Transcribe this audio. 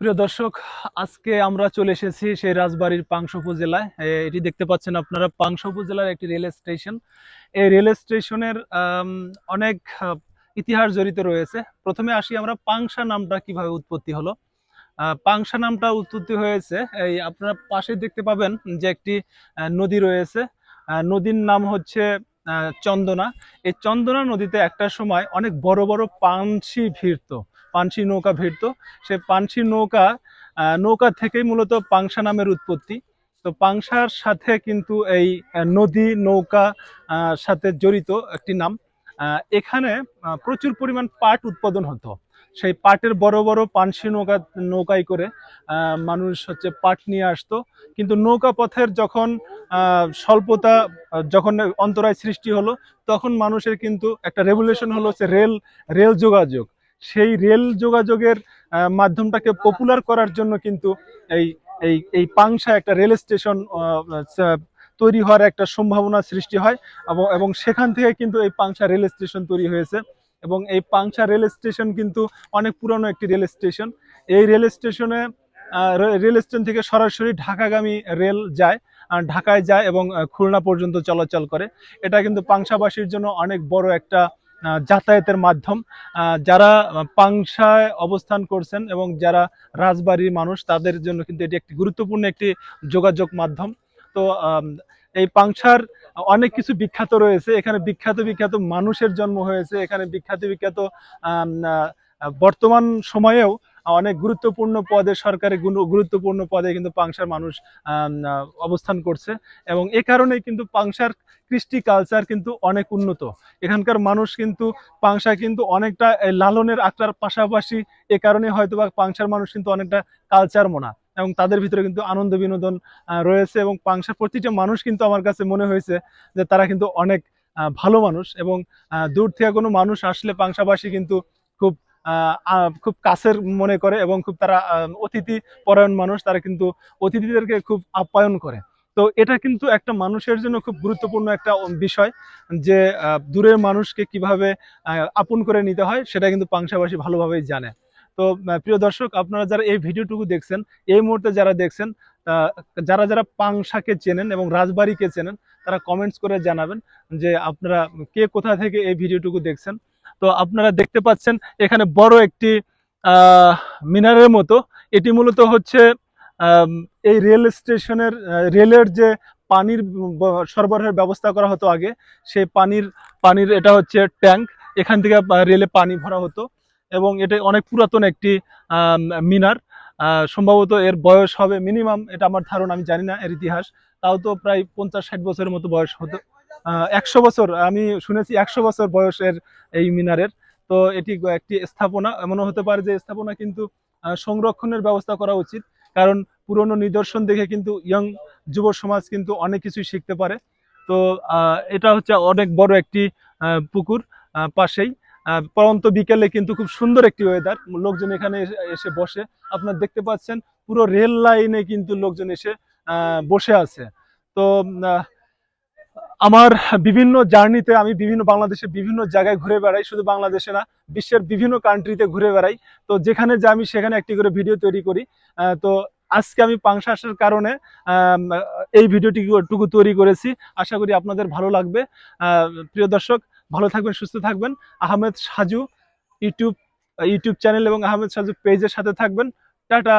প্রিয় দর্শক আজকে আমরা চলে এসেছি সেই রাজবাড়ির পাংশ উপজেলায়। এ, এটি দেখতে পাচ্ছেন আপনারা পাংশ উপজেলার একটি রেল স্টেশন। এই রেল স্টেশনের অনেক ইতিহাস জড়িত রয়েছে। প্রথমে আসি আমরা পাংশা নামটা কীভাবে উৎপত্তি হলো? পাংশা নামটা উৎপত্তি হয়েছে এই আপনারা পাশে দেখতে পাবেন যে একটি নদী রয়েছে। নদীর নাম হচ্ছে চন্দনা। এই চন্দনা নদীতে একটা সময় অনেক বড় বড় পানসি ভিড়তো। পানসি নৌকা ভিড়তো। সে পানসি নৌকা নৌকা থেকেই মূলত পাংশা নামের উৎপত্তি। তো পাংশার সাথে কিন্তু এই নদী, নৌকা সাথে জড়িত একটি নাম। এখানে প্রচুর পরিমাণ পাট উৎপাদন হতো। সেই পাটের বড় বড় পানসি নৌকা নৌকায় করে মানুষ হচ্ছে পাট নিয়ে আসতো। কিন্তু নৌকা পথের যখন স্বল্পতা যখন অন্তরায় সৃষ্টি হলো, তখন মানুষের কিন্তু একটা রেভুলেশন হলো হচ্ছে রেল রেল যোগাযোগ। সেই রেল যোগাযোগের মাধ্যমটাকে পপুলার করার জন্য কিন্তু এই এই এই পাংশা একটা রেল স্টেশন তৈরি হওয়ার একটা সম্ভাবনা সৃষ্টি হয় এবং সেখান থেকে কিন্তু এই পাংশা রেল স্টেশন তৈরি হয়েছে এবং এই পাংশা রেল স্টেশন কিন্তু অনেক পুরনো একটি রেল স্টেশন। এই রেল স্টেশনে রেল স্টেশন থেকে সরাসরি ঢাকাগামী রেল যায় ঢাকায় যায় এবং খুলনা পর্যন্ত চলাচল করে। এটা কিন্তু পাংশাবাসীর জন্য অনেক বড় একটা যাতায়াতের মাধ্যম। যারা পাংশায় অবস্থান করছেন এবং যারা রাজবাড়ির মানুষ, তাদের জন্য কিন্তু এটি একটি গুরুত্বপূর্ণ একটি যোগাযোগ মাধ্যম। তো এই পাংশার অনেক কিছু বিখ্যাত রয়েছে। এখানে বিখ্যাত বিখ্যাত মানুষের জন্ম হয়েছে। এখানে বিখ্যাত বিখ্যাত বর্তমান সময়েও অনেক গুরুত্বপূর্ণ পদে সরকারি গুরুত্বপূর্ণ পদে কিন্তু পাংশার মানুষ অবস্থান করছে এবং এ কারণেই কিন্তু পাংশার কৃষ্টি কালচার কিন্তু অনেক উন্নত। এখানকার মানুষ কিন্তু পাংশা কিন্তু অনেকটা লালনের আখড়ার পাশাপাশি এ কারণে হয়তো বা পাংশার মানুষ কিন্তু অনেকটা কালচার মোনা এবং তাদের ভিতরে কিন্তু আনন্দ বিনোদন রয়েছে এবং পাংশার প্রতিটা মানুষ কিন্তু আমার কাছে মনে হয়েছে যে তারা কিন্তু অনেক ভালো মানুষ এবং দূর থেকে কোনো মানুষ আসলে পাংশাবাসী কিন্তু খুব খুব কাছের মনে করে এবং খুব তারা অতিথি পরায়ণ মানুষ, তারা কিন্তু অতিথিদেরকে খুব আপ্যায়ন করে। তো এটা কিন্তু একটা মানুষের জন্য খুব গুরুত্বপূর্ণ একটা বিষয় যে দূরের মানুষকে কীভাবে আপন করে নিতে হয়, সেটা কিন্তু পাংশাবাসী ভালোভাবেই জানে। তো প্রিয় দর্শক, আপনারা যারা এই ভিডিওটুকু দেখছেন, এই মুহূর্তে যারা দেখছেন যারা যারা পাংশাকে চেনেন এবং রাজবাড়িকে চেনেন, তারা কমেন্টস করে জানাবেন যে, আপনারা কে কোথা থেকে এই ভিডিওটুকু দেখছেন। তো আপনারা দেখতে পাচ্ছেন এখানে বড় একটি মিনারের মতো। এটি মূলত হচ্ছে এই রেল স্টেশনের রেলের যে পানির সরবরাহের ব্যবস্থা করা হতো আগে, সেই পানির পানির এটা হচ্ছে ট্যাঙ্ক। এখান থেকে রেলে পানি ভরা হতো এবং এটা অনেক পুরাতন একটি মিনার। সম্ভবত এর বয়স হবে মিনিমাম, এটা আমার ধারণা, আমি জানি না, এর ইতিহাস। তাও তো প্রায় পঞ্চাশ ষাট বছরের মতো বয়স হতো একশো বছর, আমি শুনেছি একশো বছর বয়সের এই মিনারের। তো এটি একটি স্থাপনা, এমনও হতে পারে যে স্থাপনা কিন্তু সংরক্ষণের ব্যবস্থা করা উচিত। কারণ পুরনো নিদর্শন দেখে কিন্তু ইয়ং যুব সমাজ কিন্তু অনেক কিছুই শিখতে পারে। তো এটা হচ্ছে অনেক বড় একটি পুকুর পাশেই। পরন্ত বিকেলে কিন্তু খুব সুন্দর একটি ওয়েদার লোকজন এখানে এসে- বসে। আপনারা দেখতে পাচ্ছেন, পুরো রেল লাইনে কিন্তু লোকজন এসে বসে আছে। তো আমার বিভিন্ন জার্নিতে আমি বিভিন্ন বাংলাদেশে বিভিন্ন জায়গায় ঘুরে বেড়াই, শুধু বাংলাদেশে না, বিশ্বের বিভিন্ন কান্ট্রিতে ঘুরে বেড়াই। তো যেখানে যা আমি সেখানে একটি করে ভিডিও তৈরি করি। তো আজকে আমি পাংশা আসার কারণে এই ভিডিওটি টুকু তৈরি করেছি। আশা করি আপনাদের ভালো লাগবে। প্রিয় দর্শক, ভালো থাকবেন, সুস্থ থাকবেন। Ahmed Saju YouTube YouTube channel এবং আহমেদ সাজু পেজের সাথে থাকবেন। টাটা!